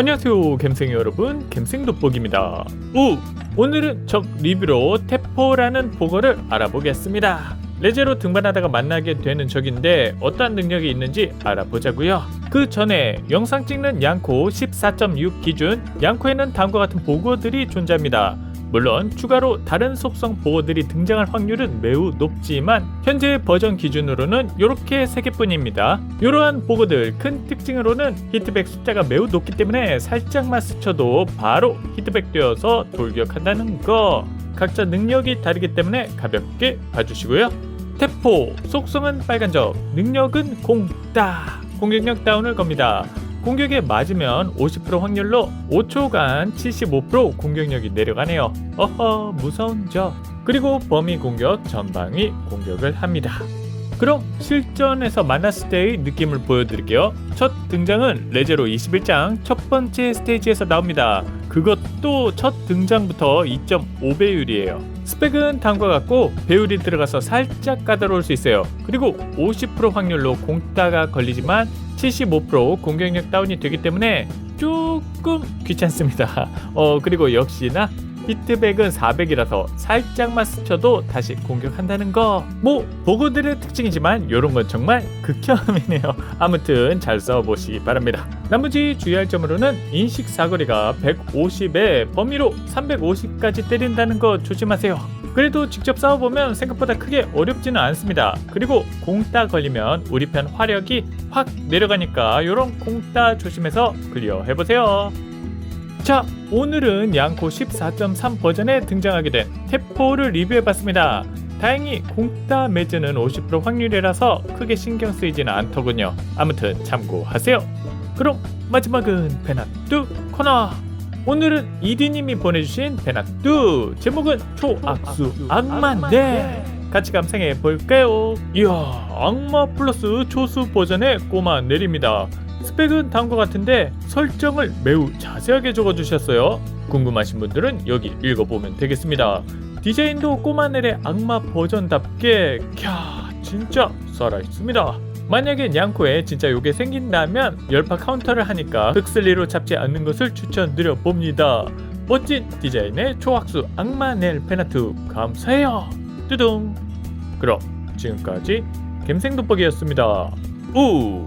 안녕하세요 갬생이 여러분. 갬생 돋보기입니다. 우! 오늘은 적 리뷰로 테포라는 보거를 알아보겠습니다. 레제로 등반하다가 만나게 되는 적인데 어떠한 능력이 있는지 알아보자고요. 그 전에 영상 찍는 양코 14.6 기준 양코에는 다음과 같은 보고들이 존재합니다 물론 추가로 다른 속성 보호들이 등장할 확률은 매우 높지만 현재 버전 기준으로는 이렇게 3개뿐입니다. 이러한 보고들 큰 특징으로는 히트백 숫자가 매우 높기 때문에 살짝만 스쳐도 바로 히트백 되어서 돌격한다는 거. 각자 능력이 다르기 때문에 가볍게 봐주시고요. 태포 속성은 빨간적, 능력은 공따. 공격력 다운을 겁니다. 공격에 맞으면 50% 확률로 5초간 75% 공격력이 내려가네요. 어허 무서운 적. 그리고 범위 공격 전방위 공격을 합니다. 그럼 실전에서 만났을 때의 느낌을 보여드릴게요. 첫 등장은 레제로 21장 첫 번째 스테이지에서 나옵니다. 그것도 첫 등장부터 2.5배율이에요. 스펙은 다음과 같고 배율이 들어가서 살짝 까다로울 수 있어요. 그리고 50% 확률로 공따가 걸리지만 75% 공격력 다운이 되기 때문에 조금 귀찮습니다. 어 그리고 역시나 히트백은 400이라서 살짝만 스쳐도 다시 공격한다는 거. 뭐 보고들의 특징이지만 이런 건 정말 극혐이네요. 아무튼 잘 써보시기 바랍니다. 나머지 주의할 점으로는 인식 사거리가 150에 범위로 350까지 때린다는 거 조심하세요. 그래도 직접 싸워보면 생각보다 크게 어렵지는 않습니다. 그리고 공따 걸리면 우리 편 화력이 확 내려가니까 이런 공따 조심해서 클리어 해보세요. 자, 오늘은 양코 14.3 버전에 등장하게 된 태포를 리뷰해봤습니다. 다행히 공따 매즈는 50% 확률이라서 크게 신경 쓰이지는 않더군요. 아무튼 참고하세요. 그럼 마지막은 베나뚜 코너. 오늘은 이디님이 보내주신 베나뚜 제목은 초악수 악마네. 같이 감상해 볼까요? 이야, 악마 플러스 초수 버전의 꼬마 내립니다. 스펙은 다음과 같은데 설정을 매우 자세하게 적어주셨어요. 궁금하신 분들은 여기 읽어보면 되겠습니다. 디자인도 꼬마넬의 악마 버전답게 캬 진짜 살아있습니다. 만약에 냥코에 진짜 요게 생긴다면 열파 카운터를 하니까 흑슬리로 잡지 않는 것을 추천드려 봅니다. 멋진 디자인의 초학수 악마넬 페나트 감사해요. 뚜둥. 그럼 지금까지 갬생돋보기였습니다. 우